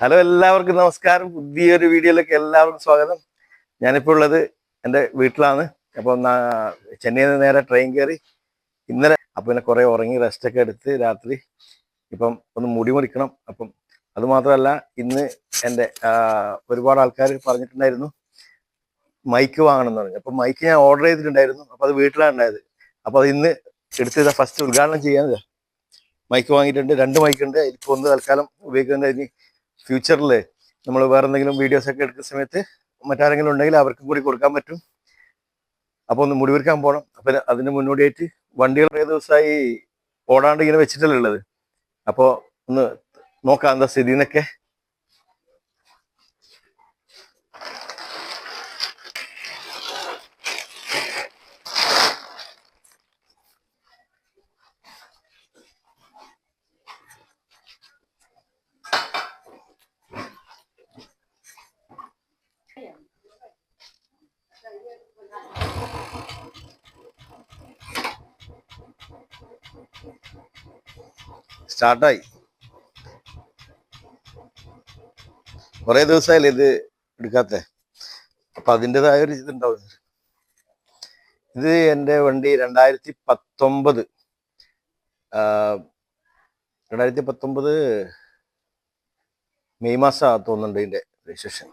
Hello എല്ലാവർക്കും നമസ്കാരം. പുതിയൊരു വീഡിയോയിലേക്ക് എല്ലാവർക്കും സ്വാഗതം. ഞാനിപ്പോൾ ഉള്ളത് എന്റെ വീട്ടിലാണ്. അപ്പോൾ ചെന്നൈയിൽ നിന്ന് നേരെ ട്രെയിൻ കയറി ഇന്നലെ അപ്പം പിന്നെ കുറേ ഉറങ്ങി റെസ്റ്റൊക്കെ എടുത്ത് രാത്രി ഇപ്പം ഒന്ന് മുടി മുറിക്കണം. അപ്പം അതുമാത്രമല്ല ഇന്ന് എന്റെ ഒരുപാട് ആൾക്കാർ പറഞ്ഞിട്ടുണ്ടായിരുന്നു മൈക്ക് വാങ്ങണം എന്ന് പറഞ്ഞു. അപ്പം മൈക്ക് ഞാൻ ഓർഡർ ചെയ്തിട്ടുണ്ടായിരുന്നു. അപ്പം അത് വീട്ടിലാണ് ഉണ്ടായത്. അപ്പം അത് ഇന്ന് എടുത്ത് ഫസ്റ്റ് ഉദ്ഘാടനം ചെയ്യാൻ മൈക്ക് വാങ്ങിയിട്ടുണ്ട്. രണ്ട് മൈക്കുണ്ട് ഇപ്പോൾ ഒന്ന് തൽക്കാലം ഉപയോഗിക്കുന്നത് ഇനി ഫ്യൂച്ചറിൽ നമ്മൾ വേറെ എന്തെങ്കിലും വീഡിയോസ് ഒക്കെ എടുക്കുന്ന സമയത്ത് മറ്റാരെങ്കിലും ഉണ്ടെങ്കിൽ അവർക്കും കൂടി കൊടുക്കാൻ പറ്റും. അപ്പോൾ ഒന്ന് മുടിവെടുക്കാൻ പോകണം അപ്പം അതിന് മുന്നോടിയായിട്ട് വണ്ടികൾ കുറേ ദിവസമായി ഓടാണ്ട് ഇങ്ങനെ വെച്ചിട്ടല്ലേ ഉള്ളത്. അപ്പോൾ ഒന്ന് നോക്കാം എന്താ സ്ഥിതി എന്നൊക്കെ സ്റ്റാർട്ടായി. കുറേ ദിവസമായില്ലേ ഇത് എടുക്കാത്ത? അപ്പൊ അതിന്റെതായ ഒരു ഇതുണ്ടാവും. ഇത് എന്റെ വണ്ടി രണ്ടായിരത്തി പത്തൊമ്പത് രണ്ടായിരത്തി പത്തൊമ്പത് മെയ് മാസം തോന്നുന്നുണ്ട് ഇതിന്റെ registration.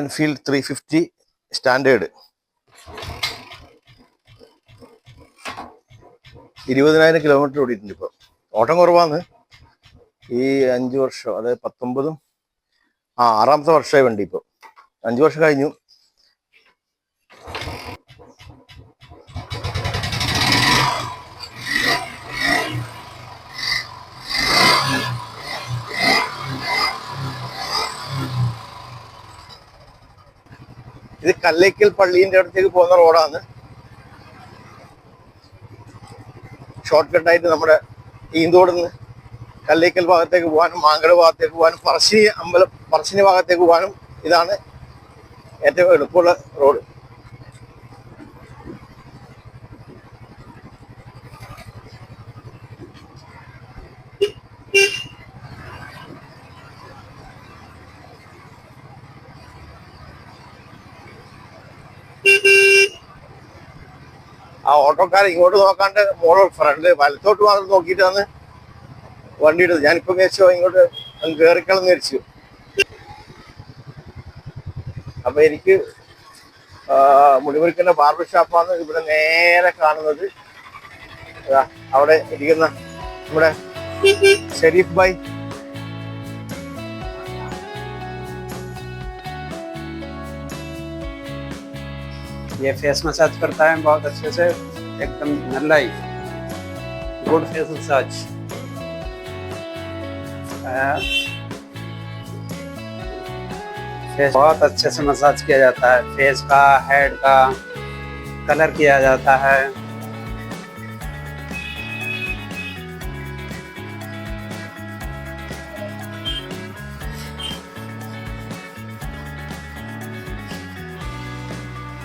Enfield three fifty standard. ഇരുപതിനായിരം കിലോമീറ്റർ ഓടിയിട്ടുണ്ട് ഇപ്പോൾ ഓട്ടം കുറവാണ് ഈ അഞ്ച് വർഷം അതായത് പത്തൊമ്പതും ആ ആറാമത്തെ വർഷമായി വണ്ടി ഇപ്പോൾ അഞ്ച് വർഷം കഴിഞ്ഞു. ഇത് കല്ലേക്കൽ പള്ളീന്റെ അടുത്തേക്ക് പോകുന്ന റോഡാണ്. ഷോർട്ട് കട്ടായിട്ട് നമ്മുടെ ഈന്തോട് നിന്ന് കല്ലേക്കൽ ഭാഗത്തേക്ക് പോകാനും മാങ്കട ഭാഗത്തേക്ക് പോകാനും പറശ്ശിനി അമ്പലം പറശ്ശിനി ഭാഗത്തേക്ക് പോകാനും ഇതാണ് ഏറ്റവും എളുപ്പമുള്ള റോഡ് ആ ഓട്ടോക്കാരൻ ഇങ്ങോട്ട് നോക്കാണ്ട് മോള് ഫ്രണ്ട് വലത്തോട്ട് മാത്രം നോക്കിയിട്ടാണ് വണ്ടി എടുത്തത് ഞാനിപ്പോ വിചാരിച്ചു ഇങ്ങോട്ട് അങ്ങ് കയറിക്കളന്ന് വിചാരിച്ചു അപ്പൊ എനിക്ക് ആ, മുടിമുറിക്കുന്ന ബാർബർ ഷാപ്പാണ് ഇവിടെ നേരെ കാണുന്നത് ദാ അവിടെ ഇരിക്കുന്ന നമ്മുടെ ഷെരീഫ് ഭായ് ये फेस मसाज करता है बहुत अच्छे से एकदम नल्लाई गुड फेस मसाज फेस बहुत अच्छे से मसाज किया जाता है। फेस का, हेड का, कलर किया जाता है।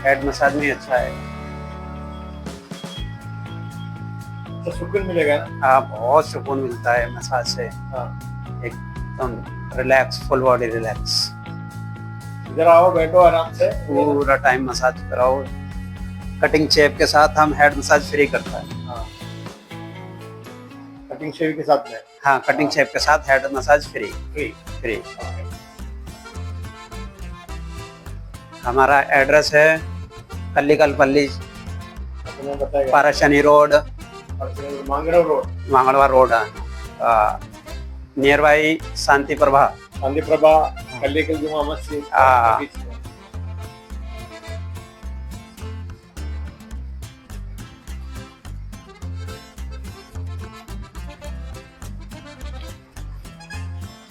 हेड मसाज में अच्छा है। तो सुकून मिलेगा। ना हाँ बहुत सुकून मिलता है मसाज से। हाँ। एकदम रिलैक्स फुल बॉडी रिलैक्स इधर आओ बैठो आराम से। पूरा टाइम मसाज कराओ। कटिंग शेप के साथ हम हेड मसाज फ्री करता है। हाँ। कटिंग शेव के साथ में हाँ कटिंग शेप के साथ head massage free free free हमारा एड्रेस है कल्लीकल पल्ली पाराशनी रोड मांगरो road Mangalwar road near by Shanti Prabha Gandhi Prabha Kallekal Juma Masjid.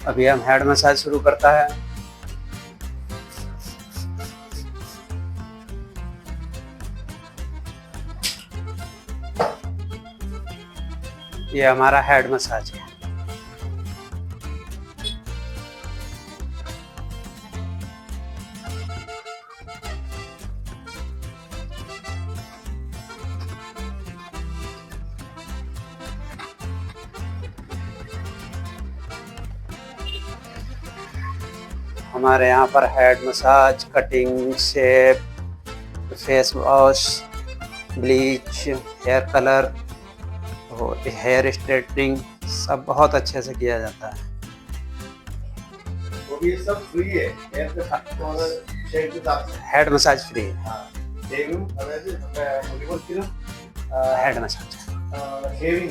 अभी हम हेड मसाज शुरू करता है। ये हमारा हेड मसाज है। हमारे यहाँ पर head massage cutting shape face wash bleach hair colour और हेयर स्ट्रेटनिंग सब बहुत अच्छे से किया जाता है। हेड मसाज फ्री है। Head massage shaving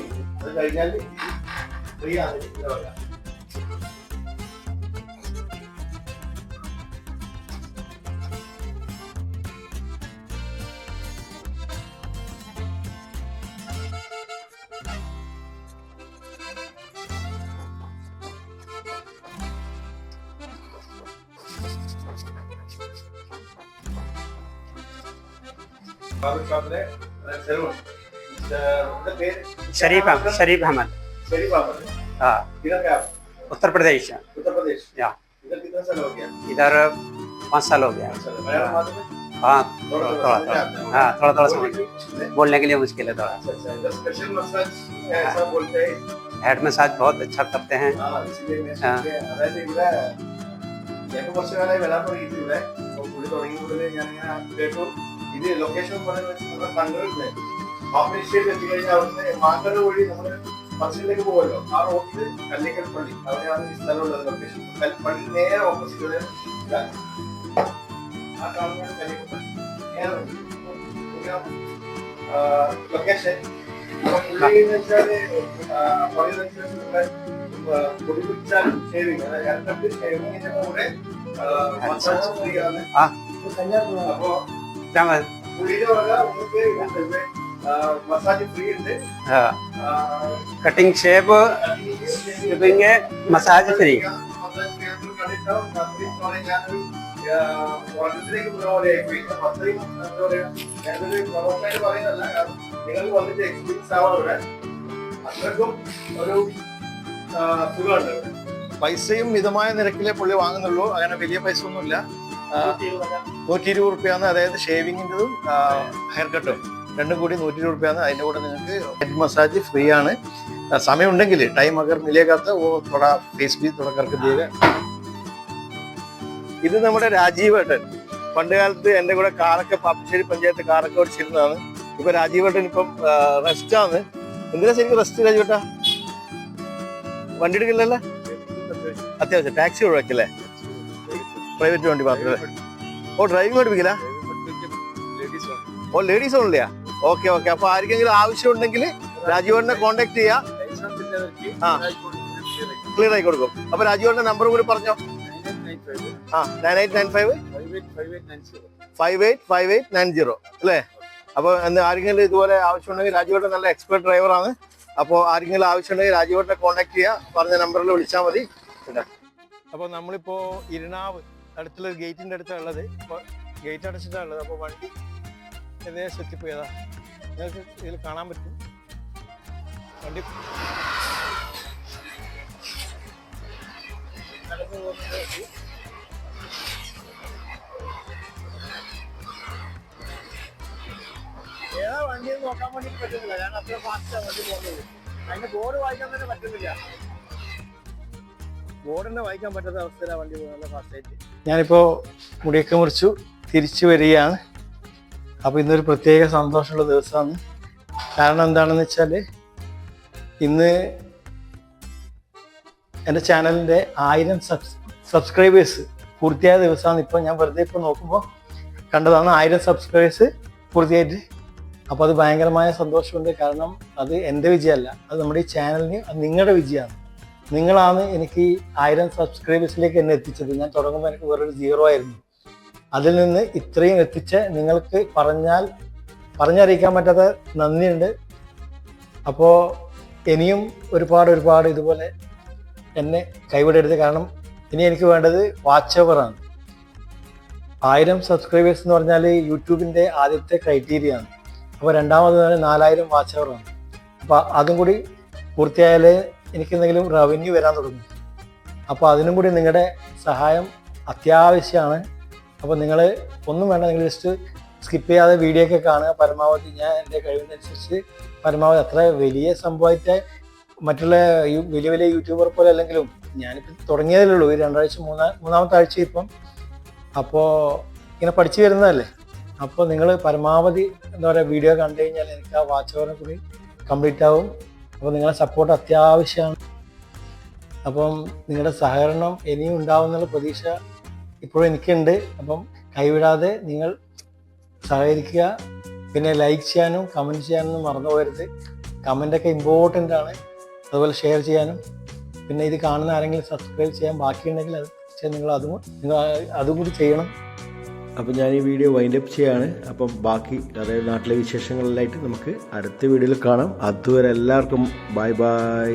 Sharif Ahmed Sharif Ahmed. Sharif Ahmed हाँ. उत्तर प्रदेश. उत्तर प्रदेश. या. इधर कितना साल हो गया? इधर पाँच साल हो गया. हाँ थोड़ा थोड़ा है। हाँ थोड़ा थोड़ा समझ अच्छा बोलने के लिए मुश्किल है थोड़ा. अच्छा इधर स्पेशल मसाज ऐसा बोलते हैं हेड मसाज बहुत अच्छा करते हैं हाँ इसलिए मैं हाँ. सोचे, അതായത് ഇവിടെ ഞങ്ങൾക്ക് കുറച്ച് കാലമായി വരാൻ തുടങ്ങിയിട്ട് ഇവിടെ അപ്പോൾ പുള്ളി തുടങ്ങി മുതൽ ഞാൻ ഇങ്ങനെ കേട്ടു ഇത് ലൊക്കേഷൻ പറയുന്നത് വെച്ച് നമ്മുടെ കണ്ണൂരിലെ പാപ്പൻ സ്റ്റേറ്റ് എത്തിക്കഴിഞ്ഞാൽ അവിടുന്ന് മാങ്കര വഴി നമ്മൾ ബസ്സിലേക്ക് പോകുമല്ലോ ആ റോഡിൽ കല്ലിക്കൽ പള്ളി അവിടെയാണ് ഈ സ്ഥലമുള്ളത് ലൊക്കേഷൻ പള്ളി നേരെ ഓപ്പോസിറ്റ് ആ കാണുന്ന കല്ലിക്കൽ പള്ളി നേരെ location cutting shape shaping massage free ഓഫീസിലേക്ക് പോയ പോലെ എന്താ പറയുക പ്രവർത്തകർ പറയുന്നല്ല കാരണം നിങ്ങൾ വന്നിട്ട് എക്സ്പീരിയൻസ് ഇവിടെ അത്രക്കും ഒരു സുഖമുണ്ട്. പൈസയും മിതമായ നിരക്കിലെ പുള്ളി വാങ്ങുന്നുള്ളൂ. അങ്ങനെ വലിയ പൈസ ഒന്നുമില്ല നൂറ്റി ഇരുപത് റുപ്യാണ് അതായത് ഷേവിങ്ങിന്റെതും ഹെയർ കട്ടും. രണ്ടും കൂടി നൂറ്റി ഇരുപത് റുപ്യാണ്. അതിന്റെ കൂടെ നിങ്ങൾക്ക് ഹെഡ് മസാജ് ഫ്രീ ആണ്. സമയമുണ്ടെങ്കിൽ ടൈം അഗർ മിലേക്കാത്ത ഓ തുട ഫേസ് ബി തുടക്കർക്ക് ചെയ്യുക ഇത് നമ്മുടെ രാജീവേട്ടൻ. പണ്ട് കാലത്ത് എന്റെ കൂടെ കാറൊക്കെ പാപ്പശ്ശേരി പഞ്ചായത്ത് കാറൊക്കെ ഓടിച്ചിരുന്നതാണ്. ഇപ്പൊ രാജീവേട്ടൻ ഇപ്പം റെസ്റ്റ് ആണ്. എന്തിനാ ശരിക്കും റെസ്റ്റ് രാജീവേട്ടാ വണ്ടി എടുക്കില്ലല്ലേ? അത്യാവശ്യം ടാക്സി ഒഴിവാക്കില്ലേ? പ്രൈവറ്റ് വണ്ടി മാത്രമല്ലേ ഓ ഡ്രൈവിംഗ് പഠിപ്പിക്കില്ല? ഓ ലേഡീസ് ഓൺലിയാ ഓക്കെ ഓക്കെ അപ്പൊ ആർക്കെങ്കിലും ആവശ്യം ഉണ്ടെങ്കിൽ രാജീവേട്ടനെ കോണ്ടാക്ട് ചെയ്യാ. ആ. ക്ലിയർ ആയി കൊടുക്കും. അപ്പൊ രാജീവേട്ടന്റെ നമ്പർ കൂടി പറഞ്ഞോ? ആ nine eight nine five five eight five eight nine zero അല്ലേ? അപ്പോൾ എന്ന് ആരെങ്കിലും ഇതുപോലെ ആവശ്യമുണ്ടെങ്കിൽ രാജുവേട്ട നല്ല എക്സ്പെർട്ട് ഡ്രൈവറാണ് അപ്പോൾ ആരെങ്കിലും ആവശ്യമുണ്ടെങ്കിൽ രാജുവേട്ടെ കോൺടാക്ട് ചെയ്യുക പറഞ്ഞ നമ്പറിൽ വിളിച്ചാൽ മതി. അപ്പോൾ നമ്മളിപ്പോൾ ഇരുണാവ് അടുത്തുള്ള ഗേറ്റിന്റെ അടുത്താണ് ഉള്ളത്. ഗേറ്റ് അടച്ചിട്ടാണ് ഉള്ളത്. അപ്പോൾ വണ്ടി ഏകദേശം എത്തിപ്പോയതാ. നിങ്ങൾക്ക് ഇതിൽ കാണാൻ പറ്റും. വണ്ടി നടന്നു പോകുന്നത് ഏതാ വണ്ടി നോക്കാൻ വേണ്ടി പറ്റുന്നില്ല. കാരണം അത്ര ഫാസ്റ്റാണ് വണ്ടി പോകുന്നത്. അതിന്റെ ബോർഡ് വായിക്കാൻ തന്നെ പറ്റുന്നില്ല. ബോർഡ് തന്നെ വായിക്കാൻ പറ്റാത്ത അവസ്ഥയിലാണ് വണ്ടി പോകുന്നത് ഫാസ്റ്റായിട്ട് ഞാനിപ്പോ മുടിയൊക്കെ മുറിച്ചു തിരിച്ചു വരികയാണ്. അപ്പോൾ ഇന്നൊരു പ്രത്യേക സന്തോഷമുള്ള ദിവസമാണ്. കാരണം എന്താണെന്ന് വെച്ചാൽ ഇന്ന് എന്റെ ചാനലിന്റെ ആയിരം സബ്സ് സബ്സ്ക്രൈബേഴ്സ് പൂർത്തിയായ ദിവസമാണ്. ഇപ്പോൾ ഞാൻ വെറുതെ ഇപ്പോൾ നോക്കുമ്പോൾ കണ്ടതാണ് ആയിരം സബ്സ്ക്രൈബേഴ്സ് പൂർത്തിയായിട്ട് അപ്പോൾ അത് ഭയങ്കരമായ സന്തോഷമുണ്ട്. കാരണം അത് എന്റെ വിജയമല്ല. അത് നമ്മുടെ ഈ ചാനലിന് നിങ്ങളുടെ വിജയമാണ്. നിങ്ങളാണ് എനിക്ക് ആയിരം സബ്സ്ക്രൈബേഴ്സിലേക്ക് എന്നെ എത്തിച്ചത്. ഞാൻ തുടങ്ങുമ്പോൾ എനിക്ക് വേറൊരു സീറോ ആയിരുന്നു. അതിൽ നിന്ന് ഇത്രയും എത്തിച്ച് നിങ്ങൾക്ക് പറഞ്ഞാൽ പറഞ്ഞറിയിക്കാൻ പറ്റാത്ത നന്ദിയുണ്ട്. അപ്പോൾ ഇനിയും ഒരുപാട് ഒരുപാട് ഇതുപോലെ എന്നെ കൈവിടരുത്. കാരണം ഇനി എനിക്ക് വേണ്ടത് വാച്ച് ഓവറാണ് ആയിരം സബ്സ്ക്രൈബേഴ്സ് എന്ന് പറഞ്ഞാൽ യൂട്യൂബിന്റെ ആദ്യത്തെ ക്രൈറ്റീരിയ ആണ്. അപ്പോൾ രണ്ടാമത് തന്നെ നാലായിരം വാച്ച് അവർ വന്നു. അപ്പോൾ അതും കൂടി പൂർത്തിയായാലേ എനിക്ക് എന്തെങ്കിലും റവന്യൂ വരാൻ തുടങ്ങും. അപ്പോൾ അതിനും കൂടി നിങ്ങളുടെ സഹായം അത്യാവശ്യമാണ്. അപ്പോൾ നിങ്ങൾ ഒന്നും വേണ്ട നിങ്ങൾ ജസ്റ്റ് സ്കിപ്പ് ചെയ്യാതെ വീഡിയോ ഒക്കെ കാണുക. പരമാവധി ഞാൻ എന്റെ കഴിവിനനുസരിച്ച് പരമാവധി അത്ര വലിയ സംഭവമായിട്ട് മറ്റുള്ള വലിയ വലിയ യൂട്യൂബർ പോലെ അല്ലെങ്കിലും ഞാനിപ്പോൾ തുടങ്ങിയതല്ലേ ഉള്ളൂ. ഈ രണ്ടാഴ്ച മൂന്നാ മൂന്നാമത്തെ ആഴ്ച ഇപ്പം. അപ്പോൾ ഇങ്ങനെ പഠിച്ചു വരുന്നതല്ലേ? അപ്പോൾ നിങ്ങൾ പരമാവധി എന്താ പറയുക വീഡിയോ കണ്ടു കഴിഞ്ഞാൽ എനിക്ക് ആ വാച്ച് ഓവറിനെ കൂടി കംപ്ലീറ്റ് ആവും. അപ്പോൾ നിങ്ങളെ സപ്പോർട്ട് അത്യാവശ്യമാണ്. അപ്പം നിങ്ങളുടെ സഹകരണം ഇനിയും ഉണ്ടാവുന്നുള്ള പ്രതീക്ഷ ഇപ്പോഴും എനിക്കുണ്ട്. അപ്പം കൈവിടാതെ നിങ്ങൾ സഹകരിക്കുക. പിന്നെ ലൈക്ക് ചെയ്യാനും കമന്റ് ചെയ്യാനും മറന്നു പോകരുത്. കമന്റൊക്കെ ഇമ്പോർട്ടന്റ് ആണ്. അതുപോലെ ഷെയർ ചെയ്യാനും. പിന്നെ ഇത് കാണുന്ന ആരെങ്കിലും സബ്സ്ക്രൈബ് ചെയ്യാൻ ബാക്കിയുണ്ടെങ്കിൽ അത് നിങ്ങൾ അതും നിങ്ങൾ അതും കൂടി ചെയ്യണം. അപ്പം ഞാൻ ഈ വീഡിയോ വൈൻഡ് അപ്പ് ചെയ്യാണ്. അപ്പം ബാക്കി അതായത് നാട്ടിലെ വിശേഷങ്ങളിലായിട്ട് നമുക്ക് അടുത്ത വീഡിയോയിൽ കാണാം. അതുവരെ എല്ലാവർക്കും ബൈ ബൈ